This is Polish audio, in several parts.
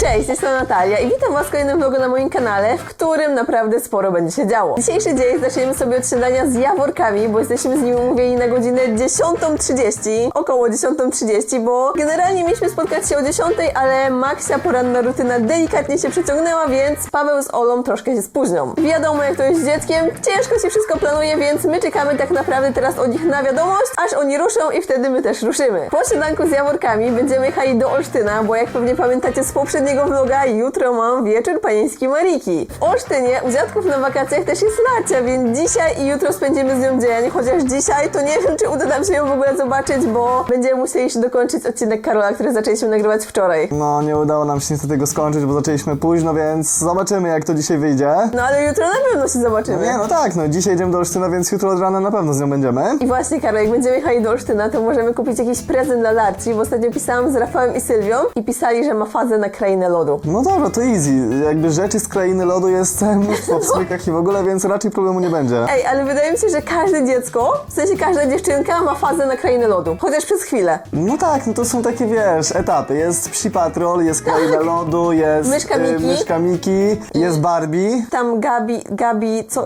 Cześć, jestem Natalia i witam Was w kolejnym vlogu na moim kanale, w którym naprawdę sporo będzie się działo. Dzisiejszy dzień zaczniemy sobie od śniadania z jaworkami, bo jesteśmy z nimi umówieni na godzinę 10.30, około 10.30, bo generalnie mieliśmy spotkać się o 10.00, ale Maksia poranna rutyna delikatnie się przeciągnęła, więc Paweł z Olą troszkę się spóźnią. Wiadomo, jak to jest z dzieckiem, ciężko się wszystko planuje, więc my czekamy tak naprawdę teraz od nich na wiadomość, aż oni ruszą i wtedy my też ruszymy. Po śniadanku z jaworkami będziemy jechali do Olsztyna, bo jak pewnie pamiętacie z poprzedniego vloga, jutro mam wieczór panieński Mariki. W Olsztynie u dziadków na wakacjach też jest Lacia, więc dzisiaj i jutro spędzimy z nią dzień, chociaż dzisiaj to nie wiem, czy uda nam się ją w ogóle zobaczyć, bo będziemy musieli jeszcze dokończyć odcinek Karola, który zaczęliśmy nagrywać wczoraj. No, nie udało nam się niestety go skończyć, bo zaczęliśmy późno, więc zobaczymy, jak to dzisiaj wyjdzie. No ale jutro na pewno się zobaczymy. Nie, no tak, no dzisiaj idziemy do Olsztyna, więc jutro od rana na pewno z nią będziemy. I właśnie, Karol, jak będziemy jechali do Olsztyna, to możemy kupić jakiś prezent dla Larci, bo ostatnio pisałam z Rafałem i Sylwią i pisali, że ma fazę na krainę lodu. No dobra, to easy. Jakby rzeczy z krainy lodu jest całe mnóstwo w smykach i w ogóle, więc raczej problemu nie będzie. Ej, ale wydaje mi się, że każde dziecko, w sensie każda dziewczynka ma fazę na krainę lodu. Chociaż przez chwilę. No tak, no to są takie, wiesz, etapy. Jest Psi Patrol, jest kraina lodu, jest Myszka y, Miki. myszka Miki, jest Barbie. Tam Gabi, Gabi, co...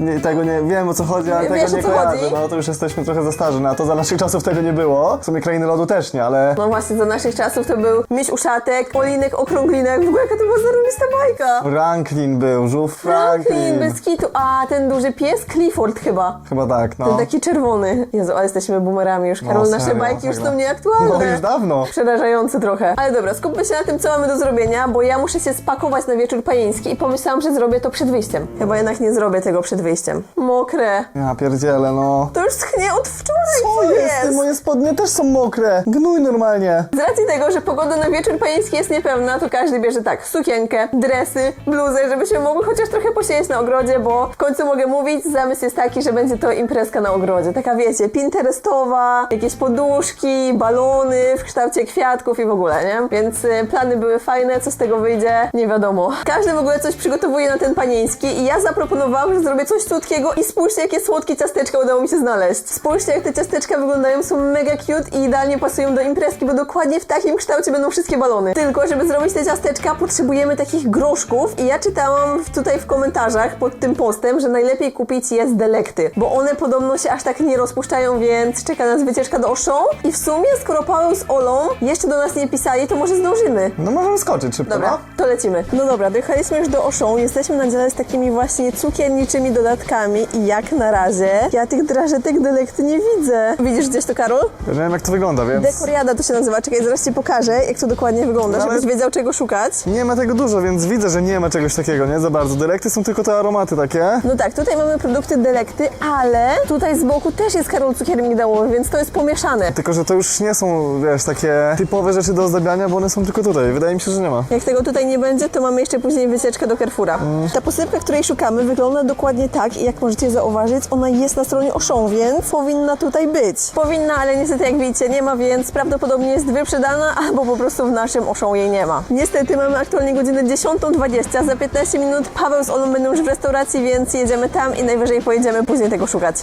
Nie, tego nie wiem o co chodzi, ale Wiesz, tego o nie co kojarzę. chodzi? No to już jesteśmy trochę za starzy, no a to za naszych czasów tego nie było. W sumie krainy lodu też nie, ale No właśnie, za naszych czasów to był Miś Uszatek, Polinek Okrąglinek, w ogóle jaka to była zarobista bajka. Franklin był, żółw Franklin, Franklin. bez kitu. A, ten duży pies? Clifford chyba. Chyba tak, no. Ten taki czerwony. Jezu, ale jesteśmy boomerami już, Karol, nasze serio, bajki już masakra. są nieaktualne. No już dawno. Przerażające trochę. Ale dobra, skupmy się na tym, co mamy do zrobienia, bo ja muszę się spakować na wieczór pajeński i pomyślałam, że zrobię to przed wyjściem. Chyba jednak nie zrobię tego przed wyjściem. Mokre. Ja pierdzielę, no. To już schnie od wczoraj, Co jest? Moje spodnie też są mokre. Gnój normalnie. Z racji tego, że pogoda na wieczór pajeński jest niepewna, to każdy bierze tak, sukienkę, dresy, bluzę, żebyśmy mogły chociaż trochę posiedzieć na ogrodzie, bo w końcu mogę mówić, zamysł jest taki, że będzie to imprezka na ogrodzie. Taka wiecie, pinterestowa, jakieś poduszki, balony w kształcie kwiatków i w ogóle, nie? Więc y, plany były fajne, co z tego wyjdzie, nie wiadomo. Każdy w ogóle coś przygotowuje na ten panieński i ja zaproponowałam, że zrobię coś słodkiego i spójrzcie, jakie słodkie ciasteczka udało mi się znaleźć. Spójrzcie, jak te ciasteczka wyglądają, są mega cute i idealnie pasują do imprezki, bo dokładnie w takim kształcie będą wszystkie balony. Tylko, żeby zrobić te ciasteczka, potrzebujemy takich groszków i ja czytałam tutaj w komentarzach pod tym postem, że najlepiej kupić je z delekty, bo one podobno się aż tak nie rozpuszczają, więc czeka nas wycieczka do Oszą i w sumie, skoro Paweł z Olą jeszcze do nas nie pisali, to może zdążymy. No możemy skoczyć szybko, Dobra, no? to lecimy. No dobra, dojechaliśmy już do Oszą. Jesteśmy na dziale z takimi właśnie cukierniczymi dodatkami i jak na razie ja tych drażetek delekty nie widzę. Widzisz gdzieś to, Karol? Ja wiem jak to wygląda, więc... Dekoriada to się nazywa. Czekaj, zaraz ci pokażę, jak to dokładnie wygląda, No ale- żebyś wiedział czego szukać. Nie ma tego dużo, więc widzę, że nie ma czegoś takiego, nie? Za bardzo. Dyrekty są tylko te aromaty takie. No tak, tutaj mamy produkty delekty, ale tutaj z boku też jest Karol cukier migdałowy, więc to jest pomieszane. Tylko, że to już nie są, wiesz, takie typowe rzeczy do ozdabiania, bo one są tylko tutaj. Wydaje mi się, że nie ma. Jak tego tutaj nie będzie, to mamy jeszcze później wycieczkę do Carrefoura. Ta posypka, której szukamy, wygląda dokładnie tak i jak możecie zauważyć, ona jest na stronie Oszą, więc powinna tutaj być. Powinna, ale niestety jak widzicie nie ma, więc prawdopodobnie jest wyprzedana, albo po prostu w naszym Oszą jej nie ma. Niestety mamy aktualnie godzinę 10.20, za 15 minut Paweł z Olą będą już w restauracji, więc jedziemy tam i najwyżej pojedziemy później tego szukać.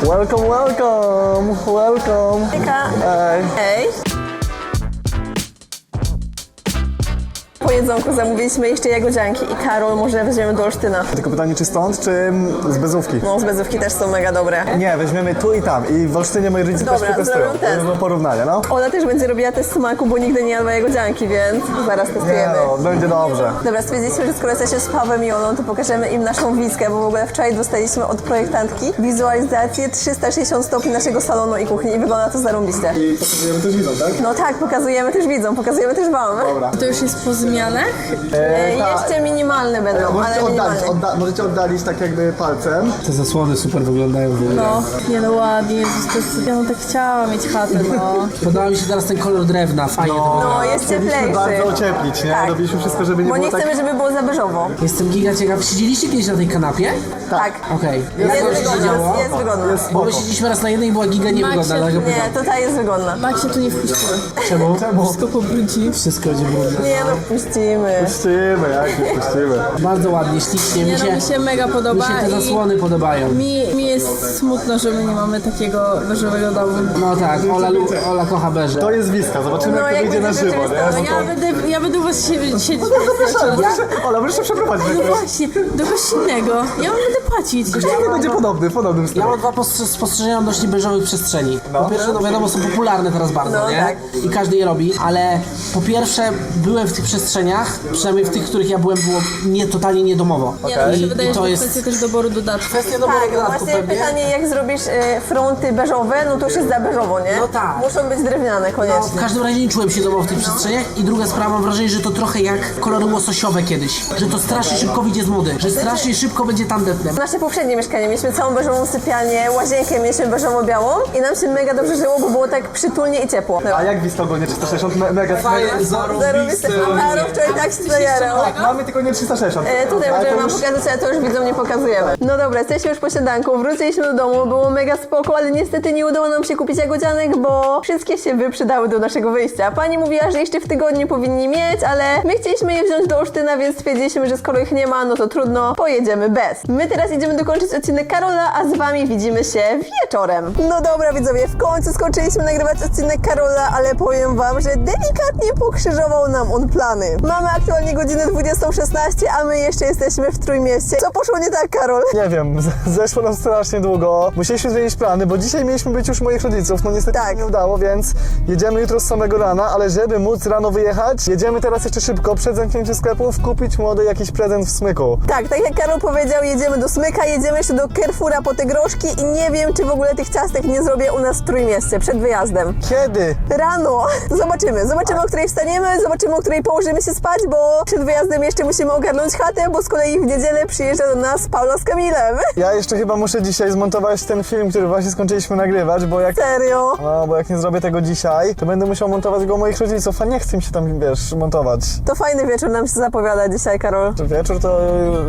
Welcome, welcome, welcome. Hejka. Ej. Hej. Po jedzonku zamówiliśmy jeszcze jagodzianki i Karol może weźmiemy do Olsztyna. Tylko pytanie, czy stąd, czy z bezówki? No, z bezówki też są mega dobre. Nie, weźmiemy tu i tam. I w Olsztynie moi rodzice Dobra, też przetestują. zrobią test. Do porównania, no. Ola też będzie robiła test smaku, bo nigdy nie jadła jagodzianki, więc zaraz Nie testujemy. no, będzie dobrze. Dobra, stwierdziliśmy, że skoro jesteśmy z Pawłem i Olą, to pokażemy im naszą wizkę, bo w ogóle wczoraj dostaliśmy od projektantki wizualizację 360 stopni naszego salonu i kuchni i wygląda to zarąbiście. I pokazujemy też widzą, tak? No tak, pokazujemy też widzom, pokazujemy też wam. Dobra. To już jest po zmianach? E, tak. jeszcze minimalne będą, ale Możecie oddalić, minimalne. odda możecie oddalić tak jakby palcem. Te zasłony super wyglądają w ogóle. No, nie no ładnie, Jezus, to jest, ja bym tak chciała mieć chatę, no. Podoba mi się teraz ten kolor drewna, fajnie to wygląda. No, jest cieplejszy. bardzo ocieplić, nie? Tak. Robiliśmy wszystko, żeby nie Bo było nie tak... chcemy, żeby było za beżowo. Jestem giga ciekaw. Siedzieliście kiedyś na tej kanapie? Tak. Okej. Jest Jak wam się wygodna, jest wygodna. Bo my siedzieliśmy raz na jednej i była giga niewygodna, dlatego pytam. Nie, tutaj jest wygodna. Max się tu nie wpuściły. Czemu? Wszystko pobrudzi. Wszystko będzie brudne. Nie no, puścimy. Puścimy, jak nie puścimy. Bardzo ładnie, ślicznie. Nie Mi no, się, mi się mega mi podoba się te i zasłony podobają. mi, mi jest smutno, że my nie mamy takiego beżowego domu. No tak, Ola, lu- Ola kocha beże. To jest wiska, zobaczymy No, jak to wyjdzie na będzie żywo, nie? No ja będę, ja będę u was siedzieć siedzieć cały czas. możesz- Ola, możesz się przeprowadzić. No właśnie, do kogoś innego. Ja wam będę płacić. Nie będzie podobny, w podobnym Ja stylu. mam dwa postrze- spostrzeżenia odnośnie beżowych przestrzeni. No. Po pierwsze, no wiadomo, są popularne teraz bardzo, No, nie? tak. I każdy je robi, ale po pierwsze, byłem w tych przestrzeniach, przynajmniej w tych, w których ja byłem, było nie, totalnie niedomowo. Nie, no, mi się I, wydaje, I że to jest kwestia też doboru dodatków. kwestia doboru Tak, no dodatków właśnie pewnie. pytanie, jak zrobisz e, fronty beżowe, no to już jest za beżowo, nie? No tak. Muszą być drewniane No, koniecznie. w każdym razie nie czułem się domowo w tych przestrzeniach i druga sprawa, mam wrażenie, że to trochę jak kolory łososiowe kiedyś, że to strasznie szybko wyjdzie z mody, że strasznie szybko będzie tandetnem. Nasze poprzednie mieszkanie, mieliśmy całą beżową sypialnię, łazienkę mieliśmy beżowo-białą i nam się mega dobrze żyło, bo było tak przytulnie i ciepło. A jak wiska ogólnie 360? Me- Mega Fajer, Zarobiste. Wczoraj tak zajarał. Mamy tylko nie 360. E, tutaj możemy wam pokazać, ale to już widzom nie pokazujemy. No dobra, jesteśmy już po śniadanku, wróciliśmy do domu, było mega spoko, ale niestety nie udało nam się kupić jagodzianek, bo wszystkie się wyprzedały do naszego wyjścia. Pani mówiła, że jeszcze w tygodniu powinni mieć, ale my chcieliśmy je wziąć do Olsztyna, więc stwierdziliśmy, że skoro ich nie ma, no to trudno, pojedziemy bez. My teraz idziemy dokończyć odcinek Karola, a z wami widzimy się wieczorem. No dobra widzowie, w końcu skończyliśmy nagrywać odcinek Karola, ale powiem wam, że delikatnie pokrzyżował nam on plany. Mamy aktualnie godzinę 20.16, a my jeszcze jesteśmy w Trójmieście. Co poszło nie tak, Karol? Nie wiem, zeszło nam strasznie długo. Musieliśmy zmienić plany, bo dzisiaj mieliśmy być już moich rodziców. No niestety Tak. się nie udało, więc jedziemy jutro z samego rana, ale żeby móc rano wyjechać, jedziemy teraz jeszcze szybko przed zamknięciem sklepów kupić młody jakiś prezent w smyku. Tak, tak jak Karol powiedział, jedziemy do Smyka, jedziemy jeszcze do Carrefoura po te groszki i nie wiem, czy w ogóle tych ciastek nie zrobię u nas w Trójmieście przed wyjazdem. Kiedy? Rano. Zobaczymy. Zobaczymy, o której wstaniemy, zobaczymy, o której położymy się spać, bo przed wyjazdem jeszcze musimy ogarnąć chatę, bo z kolei w niedzielę przyjeżdża do nas Paula z Kamilem. Ja jeszcze chyba muszę dzisiaj zmontować ten film, który właśnie skończyliśmy nagrywać, bo jak... Serio? No, bo jak nie zrobię tego dzisiaj, to będę musiał montować go u moich rodziców, a nie chcę mi się tam, wiesz, montować. To fajny wieczór nam się zapowiada dzisiaj, Karol. Wieczór to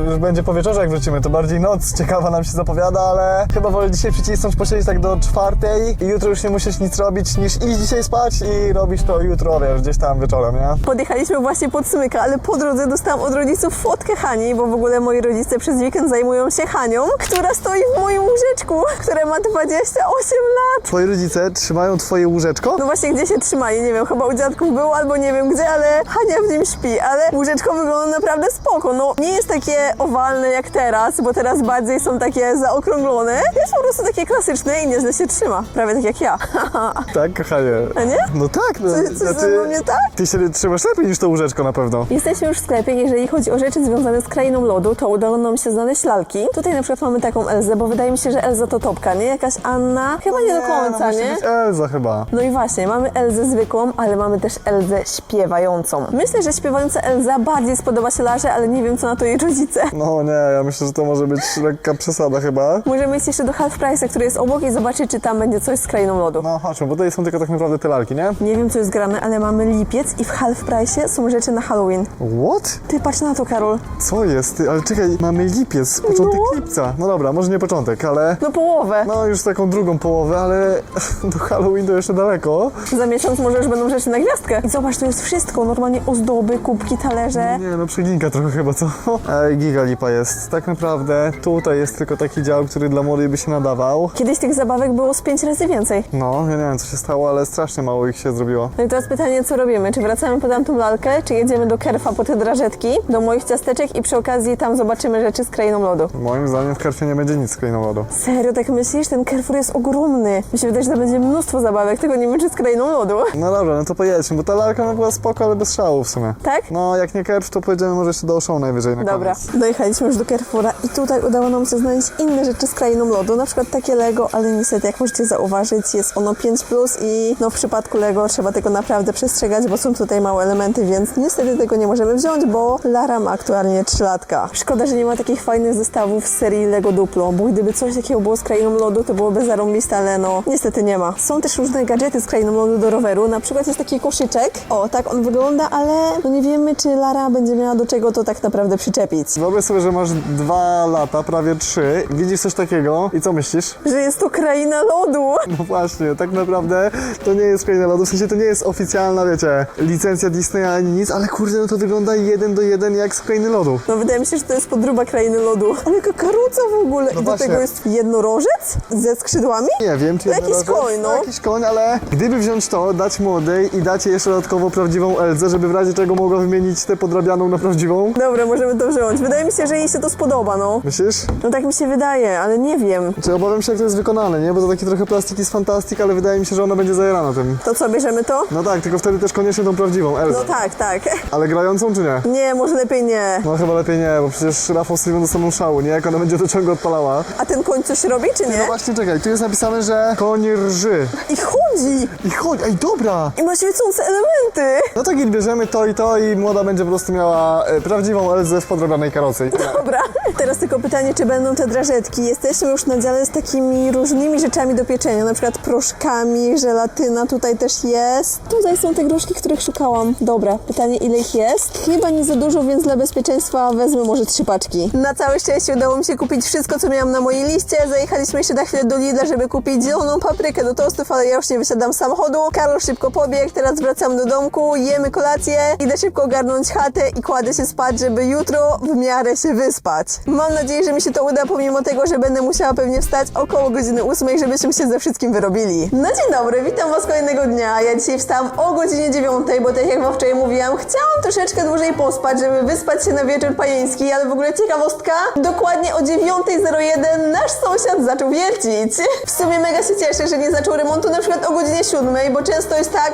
już będzie po wieczorze, jak wrócimy. To bardziej noc ciekawa nam się zapowiada, ale chyba wolę dzisiaj przycisnąć, posiedzieć tak do czwartej i jutro już nie musisz nic robić, niż iść dzisiaj spać i robić to jutro, wiesz, gdzieś tam wieczorem, nie? Podjechaliśmy właśnie pod Smyka, ale po drodze dostałam od rodziców fotkę Hani, bo w ogóle moi rodzice przez weekend zajmują się Hanią, która stoi w moim łóżeczku, które ma 28 lat. Twoi rodzice trzymają twoje łóżeczko? No właśnie, gdzie się trzymają, nie wiem, chyba u dziadków było albo nie wiem gdzie, ale Hania w nim śpi, ale łóżeczko wygląda naprawdę spoko. No nie jest takie owalne jak teraz, bo teraz bardziej są takie zaokrąglone. Jest po prostu takie klasyczne i nieźle się trzyma, prawie tak jak ja. Tak, kochanie. A nie? No tak, no. Coś- coś ze mną nie tak? Ty się trzymasz lepiej niż to łóżeczko na pewno. Jesteśmy już w sklepie. Jeżeli chodzi o rzeczy związane z krainą lodu, to udało nam się znaleźć lalki. Tutaj na przykład mamy taką Elzę, bo wydaje mi się, że Elza to topka, nie? Jakaś Anna? Chyba nie do końca, no, nie? być Elza chyba. No i właśnie, mamy Elzę zwykłą, ale mamy też Elzę śpiewającą. Myślę, że śpiewająca Elza bardziej spodoba się Larze, ale nie wiem, co na to jej rodzice. No nie, ja myślę, że to może być lekka przesada chyba. Możemy iść jeszcze do Half Price'a, który jest obok i zobaczyć, czy tam będzie coś z krainą lodu. No chodźmy, bo tutaj są tylko tak naprawdę te lalki, nie? Nie wiem, co jest grane, ale mamy lipiec i w Half Price'ie są rzeczy na Halloween. What? Ty patrz na to, Karol. Co jest? Ty, ale czekaj, mamy lipiec, początek No. lipca. No dobra, może nie początek, ale... No połowę. No już taką drugą połowę, ale do Halloween to jeszcze daleko. Za miesiąc może już będą rzeczy na gwiazdkę. I zobacz, tu jest wszystko. Normalnie ozdoby, kubki, talerze. Nie no, przeginka trochę chyba, co? Ej, giga lipa jest. Tak naprawdę tutaj jest tylko taki dział, który dla młodej by się nadawał. Kiedyś tych zabawek było z pięć razy więcej. No, ja nie wiem co się stało, ale strasznie mało ich się zrobiło. No i teraz pytanie, co robimy? Czy wracamy po tamtą lalkę, czy jedziemy do Kerfa po te drażetki, do moich ciasteczek i przy okazji tam zobaczymy rzeczy z krainą lodu? Moim zdaniem w Kerfie nie będzie nic z krainą lodu. Serio, tak myślisz? Ten Carrefour jest ogromny. Mi się wydaje, że tam będzie mnóstwo zabawek, tylko nie wiem, czy z krainą lodu. No dobra, no to pojedźmy, bo ta lalka no była spoko, ale bez szału w sumie. Tak? No, jak nie Kerf, to pojedziemy może jeszcze do Oszą najwyżej na Dobra, koniec. dojechaliśmy już do Carrefoura i tutaj udało nam się znaleźć inne rzeczy z krainą lodu, na przykład takie Lego, ale niestety, jak możecie zauważyć, jest ono 5+, plus i no w przypadku Lego trzeba tego naprawdę przestrzegać, bo są tutaj małe elementy, więc niestety tego nie możemy wziąć, bo Lara ma aktualnie 3 latka. Szkoda, że nie ma takich fajnych zestawów z serii Lego Duplo, bo gdyby coś takiego było z krainą lodu, to byłoby zarąbiste, ale no niestety nie ma. Są też różne gadżety z krainą lodu do roweru, na przykład jest taki koszyczek, o tak on wygląda, ale no nie wiemy, czy Lara będzie miała do czego to tak naprawdę przyczepić. Wyobraź sobie, że masz dwa lata, prawie trzy, widzisz coś takiego i co myślisz? że jest to kraina lodu. No właśnie, tak naprawdę to nie jest kraina lodu, w sensie to nie jest oficjalna, wiecie, licencja Disneya ani nic, ale kurde, no to wygląda jeden do jeden jak z krainy lodu. No wydaje mi się, że to jest podróba krainy lodu. Ale jaka karuca w ogóle. No I do właśnie. tego jest jednorożec ze skrzydłami? Nie wiem, czy To jakiś jednorożec? koń, no. Jakiś koń, ale gdyby wziąć to, dać młodej i dać jej jeszcze dodatkowo prawdziwą Elzę, żeby w razie czego mogła wymienić tę podrabianą na prawdziwą. Dobra, możemy to wziąć. Wydaje mi się, że jej się to spodoba, no. Myślisz? No tak mi się wydaje, ale nie wiem. Czy obawiam się, jak to jest wykonane, nie? Bo to taki trochę plastiki z fantastik, ale wydaje mi się, że ona będzie zajarana tym. To co, bierzemy to? No tak, tylko wtedy też koniecznie tą prawdziwą Elzę. No tak, tak. Ale grającą czy nie? Nie, może lepiej nie. No chyba lepiej nie, bo przecież Rafał z Steven dostaną szału, nie? Jak ona będzie do czego odpalała. A ten koń coś robi, czy No nie? właśnie, czekaj, tu jest napisane, że koń rży. I chodzi! I chodź, ej, dobra! I ma świecące elementy! No tak, i bierzemy to i to i młoda będzie po prostu miała e, prawdziwą Elzę w podrobianej karocy. Dobra. Teraz tylko pytanie, czy będą te drażetki. Jesteśmy już na dziale z takimi różnymi rzeczami do pieczenia, na przykład proszkami, żelatyna tutaj też jest. Tutaj są te groszki, których szukałam. Dobra, pytanie ile ich jest? Chyba nie za dużo, więc dla bezpieczeństwa wezmę może trzy paczki. Na całe szczęście udało mi się kupić wszystko, co miałam na mojej liście. Zajechaliśmy jeszcze na chwilę do Lidla, żeby kupić zieloną paprykę do tostów, ale ja już nie wysiadam z samochodu. Karol szybko pobiegł, teraz wracam do domku, jemy kolację, idę szybko ogarnąć chatę i kładę się spać, żeby jutro w miarę się wyspać. Mam nadzieję, że mi się to uda, pomimo tego, że będę musiała pewnie wstać około godziny 8, żebyśmy się ze wszystkim wyrobili. No dzień dobry, witam Was kolejnego dnia. Ja dzisiaj wstałam o godzinie 9, bo tak jak Wam wczoraj mówiłam, chciałam troszeczkę dłużej pospać, żeby wyspać się na wieczór pajeński, ale w ogóle ciekawostka, dokładnie o 9.01 nasz sąsiad zaczął wiercić. W sumie mega się cieszę, że nie zaczął remontu na przykład o godzinie 7, bo często jest tak...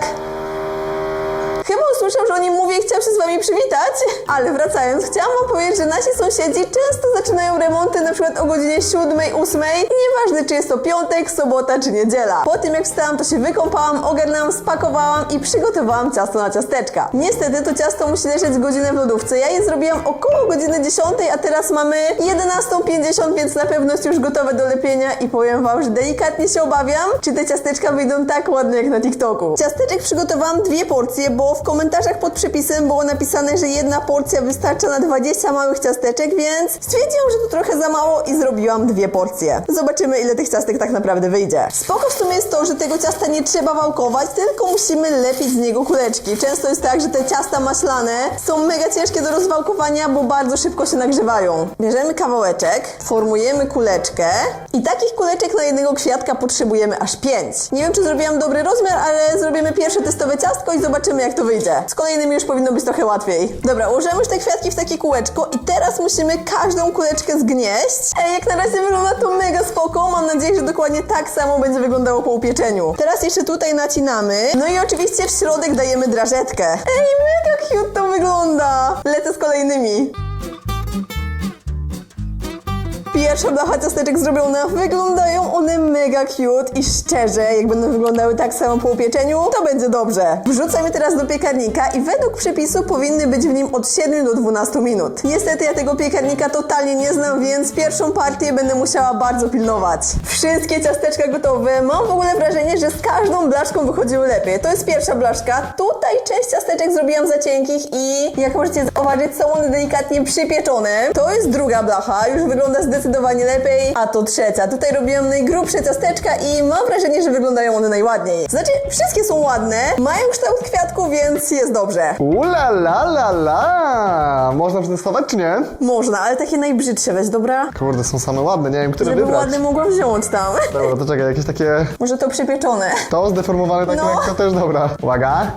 Chyba usłyszał, że o nim mówię i chciał się z wami przywitać. Ale wracając, chciałam wam powiedzieć, że nasi sąsiedzi często zaczynają remonty na przykład o godzinie 7, 8 i nieważne czy jest to piątek, sobota czy niedziela. Po tym jak wstałam, to się wykąpałam, ogarnęłam, spakowałam i przygotowałam ciasto na ciasteczka. Niestety to ciasto musi leżeć godzinę w lodówce. Ja je zrobiłam około godziny 10, a teraz mamy 11.50, więc na pewno jest już gotowe do lepienia i powiem wam, że delikatnie się obawiam, czy te ciasteczka wyjdą tak ładne jak na TikToku. Ciasteczek przygotowałam dwie porcje, bo w komentarzach pod przepisem było napisane, że jedna porcja wystarcza na 20 małych ciasteczek, więc stwierdziłam, że to trochę za mało i zrobiłam dwie porcje. Zobaczymy, ile tych ciastek tak naprawdę wyjdzie. Spoko w sumie jest to, że tego ciasta nie trzeba wałkować, tylko musimy lepić z niego kuleczki. Często jest tak, że te ciasta maślane są mega ciężkie do rozwałkowania, bo bardzo szybko się nagrzewają. Bierzemy kawałeczek, formujemy kuleczkę i takich kuleczek na jednego kwiatka potrzebujemy aż pięć. Nie wiem, czy zrobiłam dobry rozmiar, ale zrobimy pierwsze testowe ciastko i zobaczymy, jak to wyjdzie. Z kolejnymi już powinno być trochę łatwiej. Dobra, ułożymy już te kwiatki w takie kółeczko i teraz musimy każdą kuleczkę zgnieść. Ej, jak na razie wygląda to mega spoko. Mam nadzieję, że dokładnie tak samo będzie wyglądało po upieczeniu. Teraz jeszcze tutaj nacinamy. No i oczywiście w środek dajemy drażetkę. Ej, mega cute to wygląda. Lecę z kolejnymi. Pierwsza blacha ciasteczek zrobiona, wyglądają one mega cute i szczerze, jak będą wyglądały tak samo po upieczeniu, to będzie dobrze. Wrzucam je teraz do piekarnika i według przepisu powinny być w nim od 7 do 12 minut. Niestety ja tego piekarnika totalnie nie znam, więc pierwszą partię będę musiała bardzo pilnować. Wszystkie ciasteczka gotowe. Mam w ogóle wrażenie, że z każdą blaszką wychodziły lepiej. To jest pierwsza blaszka. Tutaj część ciasteczek zrobiłam za cienkich i jak możecie zauważyć, są one delikatnie przypieczone. To jest druga blacha, już wygląda zdecydowanie lepiej, a to trzecia. Tutaj robiłam najgrubsze ciasteczka i mam wrażenie, że wyglądają one najładniej. Znaczy, wszystkie są ładne, mają kształt kwiatku, więc jest dobrze. Ula la la la! Można przetestować czy nie? Można, ale takie najbrzydsze weź, dobra? Kurde, są same ładne, nie wiem, które Żeby wybrać. ładne mogłam wziąć tam. Dobra, to czekaj, jakieś takie... Może to przypieczone. To zdeformowane tak No. lekko też dobra. Uwaga.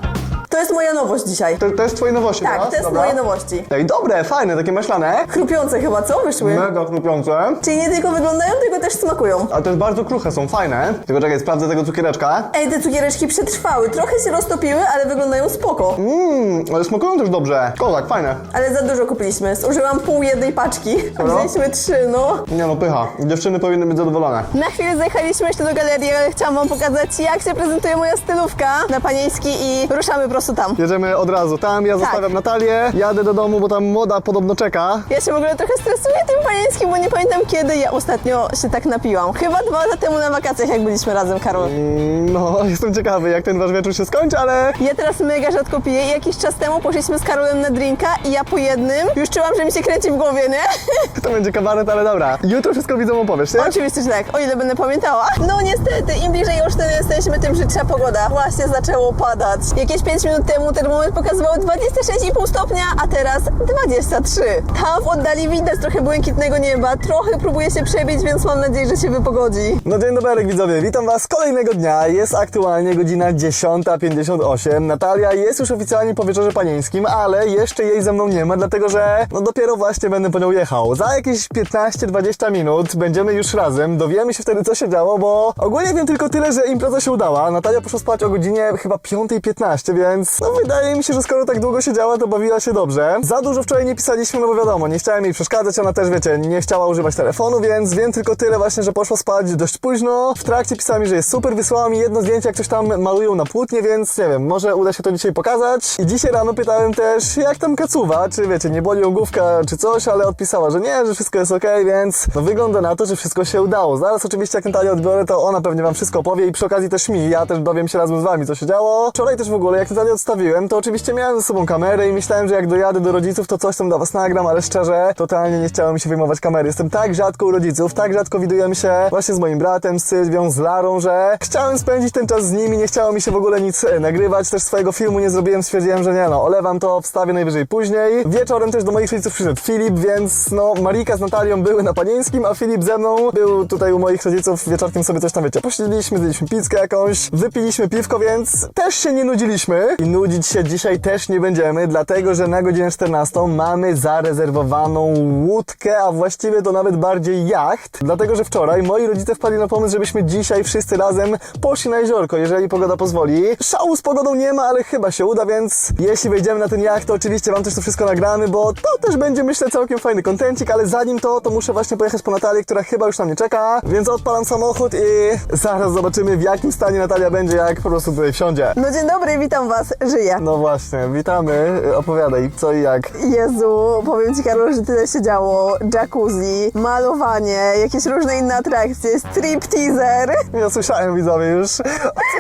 To jest moja nowość dzisiaj. To, to jest twoje nowości Tak, teraz? to jest dobra. moje nowości. Ej, dobre, fajne, takie maślane. Chrupiące chyba, co? Wyszły? Mega chrupiące. Czyli nie tylko wyglądają, tylko też smakują. Ale też bardzo kruche są, fajne. Tylko czekaj, sprawdzę tego cukiereczka. Ej, te cukiereczki przetrwały, trochę się roztopiły, ale wyglądają spoko. Mmm, ale smakują też dobrze. Kozak, fajne. Ale za dużo kupiliśmy, zużyłam pół jednej paczki, a Serio? wzięliśmy trzy, no. Nie no, pycha. Dziewczyny powinny być zadowolone. Na chwilę zajechaliśmy jeszcze do galerii, ale chciałam wam pokazać, jak się prezentuje moja stylówka na panieński i ruszamy po prostu tam. Jedziemy od razu tam, ja zostawiam Natalię, jadę do domu, bo tam moda podobno czeka. Ja się w ogóle trochę stresuję tym panieńskim, bo nie pamiętam kiedy ja ostatnio się tak napiłam. Chyba dwa lata temu na wakacjach, jak byliśmy razem, Karol. Mm, No, jestem ciekawy, jak ten wasz wieczór się skończy, ale Ja teraz mega rzadko piję i jakiś czas temu poszliśmy z Karolem na drinka i ja po jednym już czułam, że mi się kręci w głowie, nie? to będzie kabaret, ale dobra. Jutro wszystko widzą opowiesz, nie? Oczywiście, że tak, o ile będę pamiętała. No niestety, im bliżej Olsztynu jesteśmy, tym brzydsza pogoda. Właśnie zaczęło padać. Jakieś 5 minut temu termometr pokazywał 26,5 stopnia, a teraz 23. Tam w oddali widać trochę błękitnego nieba, trochę próbuje się przebić, więc mam nadzieję, że się wypogodzi. No dzień dobry widzowie, witam was kolejnego dnia. Jest aktualnie godzina 10.58. Natalia jest już oficjalnie po wieczorze panieńskim, ale jeszcze jej ze mną nie ma, dlatego że no dopiero właśnie będę po nią jechał. Za jakieś 15-20 minut będziemy już razem, dowiemy się wtedy co się działo, bo ogólnie wiem tylko tyle, że impreza się udała. Natalia poszła spać o godzinie chyba 5.15, więc no wydaje mi się, że skoro tak długo siedziała, to bawiła się dobrze. Za dużo wczoraj nie pisaliśmy, no bo wiadomo, nie chciałem jej przeszkadzać, ona też wiecie, nie chciała używać telefonu, więc wiem tylko tyle właśnie, że poszła spać dość późno. W trakcie pisała mi, że jest super, wysłała mi jedno zdjęcie, jak coś tam malują na płótnie, więc nie wiem, może uda się to dzisiaj pokazać. I dzisiaj rano pytałem też, jak tam kacuwa, czy wiecie, nie boli ją główka czy coś, ale odpisała, że nie, że wszystko jest okej, więc no wygląda na to, że wszystko się udało. Zaraz oczywiście jak Natalię odbiorę, to ona pewnie wam wszystko opowie i przy okazji też mi, ja też dowiem się razem z wami, co się działo. Wczoraj też w ogóle, jak Odstawiłem, to oczywiście miałem ze sobą kamerę i myślałem, że jak dojadę do rodziców, to coś tam dla was nagram, ale szczerze, totalnie nie chciało mi się wyjmować kamery. Jestem tak rzadko u rodziców, tak rzadko widujemy się właśnie z moim bratem, z Sylwią, z Larą, że chciałem spędzić ten czas z nimi, nie chciało mi się w ogóle nic e, nagrywać, też swojego filmu nie zrobiłem, stwierdziłem, że nie no, olewam to, wstawię najwyżej później. Wieczorem też do moich rodziców przyszedł Filip, więc no, Marika z Natalią były na Panieńskim, a Filip ze mną był tutaj u moich rodziców, wieczorkiem sobie coś tam, wiecie, posiedzieliśmy, zjedliśmy pizzkę jakąś, wypiliśmy piwko, więc też się nie nudziliśmy i nudzić się dzisiaj też nie będziemy, dlatego, że na godzinę 14 mamy zarezerwowaną łódkę, a właściwie to nawet bardziej jacht, dlatego, że wczoraj moi rodzice wpadli na pomysł, żebyśmy dzisiaj wszyscy razem poszli na jeziorko, jeżeli pogoda pozwoli. Szału z pogodą nie ma, ale chyba się uda, więc jeśli wejdziemy na ten jacht, to oczywiście wam też to wszystko nagramy, bo to też będzie myślę całkiem fajny kontencik, ale zanim to, to muszę właśnie pojechać po Natalię, która chyba już na mnie czeka, więc odpalam samochód i zaraz zobaczymy w jakim stanie Natalia będzie, jak po prostu tutaj wsiądzie. No dzień dobry, witam was, żyję. No właśnie, witamy, opowiadaj, co i jak. Jezu, powiem ci Karol, że tyle się działo. Jacuzzi, malowanie, jakieś różne inne atrakcje, stripteaser. Ja słyszałem widzowie już, o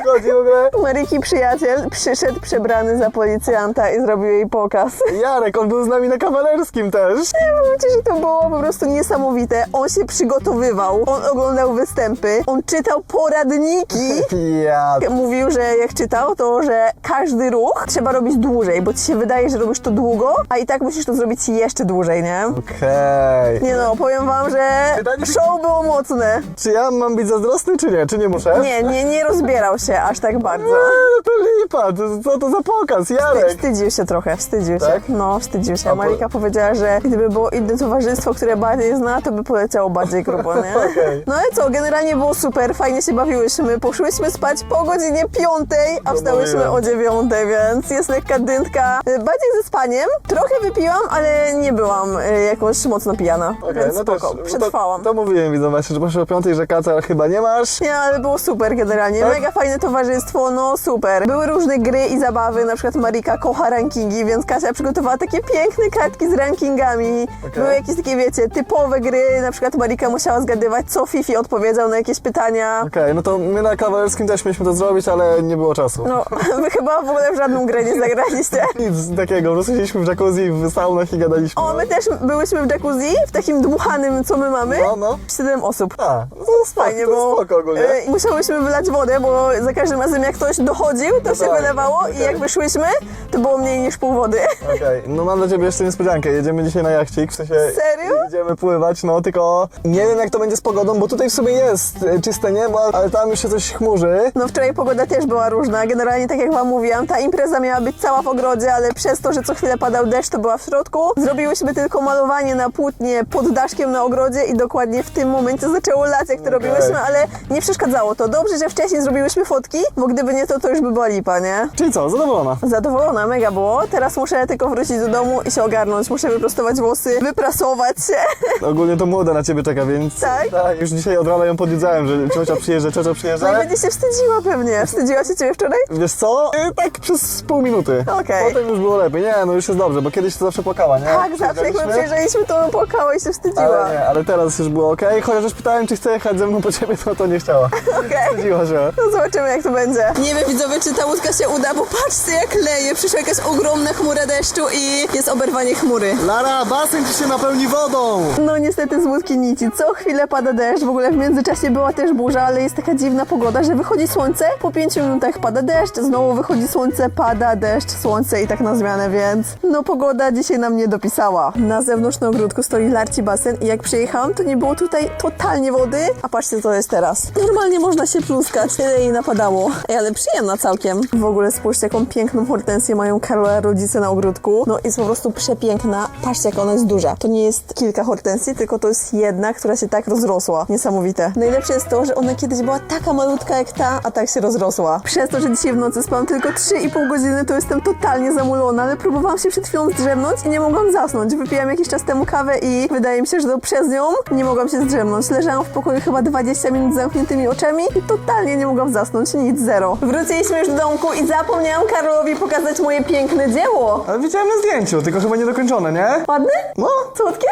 co chodzi w ogóle. Maryki przyjaciel przyszedł przebrany za policjanta i zrobił jej pokaz. Jarek, on był z nami na kawalerskim też. Powiem ci, że to było po prostu niesamowite. On się przygotowywał, on oglądał występy, on czytał poradniki. Ja, Mówił, że jak czytał, to że każdy ruch trzeba robić dłużej, bo ci się wydaje, że robisz to długo, a i tak musisz to zrobić jeszcze dłużej, nie? okej. Nie no, powiem wam, że Pytanie- show było mocne. Czy ja mam być zazdrosny, czy nie? Czy nie muszę? Nie, nie, nie rozbierał się aż tak bardzo. No to lipa, to, co to za pokaz, Jarek? Wstydził się trochę, wstydził się. Tak? No, wstydził się. A po- Marika powiedziała, że gdyby było inne towarzystwo, które bardziej zna, to by poleciało bardziej grubo, nie? Okej. No i co, generalnie było super, fajnie się bawiłyśmy. Poszłyśmy spać po godzinie piątej, a wstałyśmy o dziewiątej, więc jest lekka dyntka. Y, Bardziej ze spaniem. Trochę wypiłam, ale nie byłam y, jakoś mocno pijana, Okej, więc no spoko, no przetrwałam. To, to mówiłem widzom właśnie, że poszło o piątej, że kaca chyba nie masz. Nie, ale było super generalnie. Tak? Mega fajne towarzystwo, no super. Były różne gry i zabawy, na przykład Marika kocha rankingi, więc Kasia przygotowała takie piękne kartki z rankingami. Okej. Były jakieś takie, wiecie, typowe gry, na przykład Marika musiała zgadywać, co Fifi odpowiedział na jakieś pytania. Okej, no to my na kawalerskim też mieliśmy to zrobić, ale nie było czasu. No, wy chyba w ogóle w żadną grę nie zagraliście. Nic takiego, po prostu siedzieliśmy w jacuzzi, w saunach i gadaliśmy. O, my też byłyśmy w jacuzzi, w takim dmuchanym, co my mamy. No, no. Siedem osób. A, no to Fajnie to było. spoko ogólnie. I musiałyśmy wylać wodę, bo za każdym razem jak ktoś dochodził, to się tak, wylewało i okej. jak wyszłyśmy, to było mniej niż pół wody. Okej, no mam dla ciebie jeszcze niespodziankę. Jedziemy dzisiaj na jachcik, w sensie... Serio? Idziemy pływać, no tylko nie wiem jak to będzie z pogodą, bo tutaj w sumie jest e, czyste niebo, ale tam już się coś chmurzy. No wczoraj pogoda też była różna. Generalnie tak jak wam mówiłam, ta impreza miała być cała w ogrodzie, ale przez to, że co chwilę padał deszcz, to była w środku. Zrobiłyśmy tylko malowanie na płótnie pod daszkiem na ogrodzie i dokładnie w tym momencie zaczęło lać, jak to Okej. robiłyśmy, ale nie przeszkadzało to. Dobrze, że wcześniej zrobiłyśmy fotki, bo gdyby nie to, to już by była lipa, nie? Czyli co, zadowolona? Zadowolona, mega było. Teraz muszę tylko wrócić do domu i się ogarnąć. Muszę wyprostować włosy, wyprasować się. Ogólnie to młoda na ciebie czeka, więc... Tak? Tak, już dzisiaj od rana ją podjudzałem, że ciocia przyjeżdża, ciocia No i przyjeżdża. będzie się wstydziła pewnie. Wstydziła się ciebie wczoraj? Wiesz co? E, Tak przez pół minuty. Okej. Potem już było lepiej. Nie, no już jest dobrze, bo kiedyś to zawsze płakała, nie? Tak, zawsze jak my Przyjeżdżaliśmy. przyjeżdżaliśmy, to płakała i się wstydziła. Ale nie, ale teraz już było ok. Chociaż już pytałem, czy chce jechać ze mną po ciebie, to to nie chciała. Okej. Wstydziła się. No zobaczymy jak to będzie. Nie wiem widzowie, czy ta łódka się uda, bo patrzcie jak leje. Przyszła jakaś ogromna chmura deszczu i jest oberwanie chmury. Lara, basen ci się napełni wodą! No niestety z łódki nici. Co chwilę pada deszcz. W ogóle w międzyczasie była też burza, ale jest taka dziwna pogoda, że wychodzi słońce, po pięciu minutach pada deszcz, znowu wychodzi słońce. Słońce pada, deszcz, słońce i tak na zmianę, więc no pogoda dzisiaj nam nie dopisała. Na zewnątrz na ogródku stoi larci basen i jak przyjechałam, to nie było tutaj totalnie wody, a patrzcie co jest teraz. Normalnie można się pluskać, tyle jej napadało. Ej, ale przyjemna całkiem. W ogóle spójrzcie, jaką piękną hortensję mają Karola rodzice na ogródku. No jest po prostu przepiękna. Patrzcie, jak ona jest duża. To nie jest kilka hortensji, tylko to jest jedna, która się tak rozrosła. Niesamowite. Najlepsze jest to, że ona kiedyś była taka malutka jak ta, a tak się rozrosła. Przez to, że dzisiaj w nocy spałam tylko 3,5 godziny, to jestem totalnie zamulona, ale próbowałam się przed chwilą zdrzemnąć i nie mogłam zasnąć. Wypiłam jakiś czas temu kawę i wydaje mi się, że to przez nią nie mogłam się zdrzemnąć. Leżałam w pokoju chyba 20 minut z zamkniętymi oczami i totalnie nie mogłam zasnąć, nic, zero. Wróciliśmy już do domku i zapomniałam Karolowi pokazać moje piękne dzieło. Ale widziałem na zdjęciu, tylko chyba niedokończone, nie? Ładne? No, Słodkie?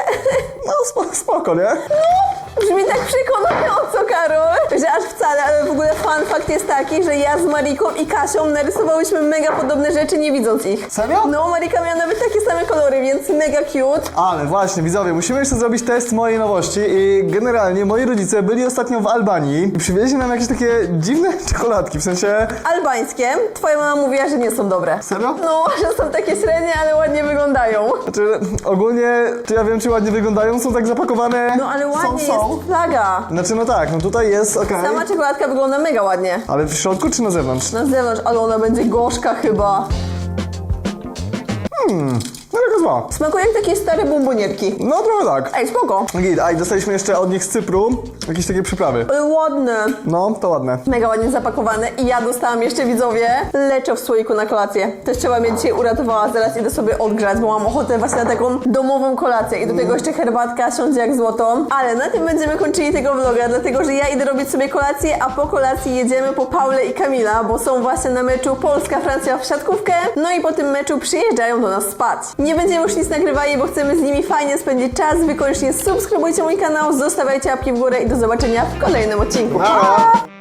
no spoko, spoko nie? Brzmi tak przekonująco, Karol, że aż wcale, ale w ogóle fun fakt jest taki, że ja z Mariką i Kasią narysowałyśmy mega podobne rzeczy, nie widząc ich. Serio? No, Marika miała nawet takie same kolory, więc mega cute. Ale właśnie, widzowie, musimy jeszcze zrobić test mojej nowości i generalnie moi rodzice byli ostatnio w Albanii i przywieźli nam jakieś takie dziwne czekoladki, w sensie... Albańskie. Twoja mama mówiła, że nie są dobre. Serio? No, że są takie średnie, ale ładnie wyglądają. Znaczy, ogólnie, to ja wiem, czy ładnie wyglądają, są tak zapakowane... No, ale ładnie są, są. jest flaga. Znaczy, no tak, no tutaj jest, okej. Sama czekoladka wygląda mega ładnie. Ale w środku czy na zewnątrz? Na zewnątrz, ale ona będzie gorzka chyba. Smakuje jak takie stare bumbonierki. No trochę tak. Ej, spoko. Git, a i dostaliśmy jeszcze od nich z Cypru jakieś takie przyprawy. Ale ładne. No, to ładne. Mega ładnie zapakowane i ja dostałam jeszcze widzowie leczo w słoiku na kolację. Też trzeba mnie dzisiaj uratowała, zaraz idę sobie odgrzać, bo mam ochotę właśnie na taką domową kolację i do tego jeszcze herbatka siądzie jak złoto. Ale na tym będziemy kończyli tego vloga, dlatego że ja idę robić sobie kolację, a po kolacji jedziemy po Paulę i Kamila, bo są właśnie na meczu Polska-Francja w siatkówkę, no i po tym meczu przyjeżdżają do nas spać. Nie będziemy już nic nagrywali, bo chcemy z nimi fajnie spędzić czas. Wy koniecznie subskrybujcie mój kanał, zostawiajcie łapki w górę i do zobaczenia w kolejnym odcinku. Pa!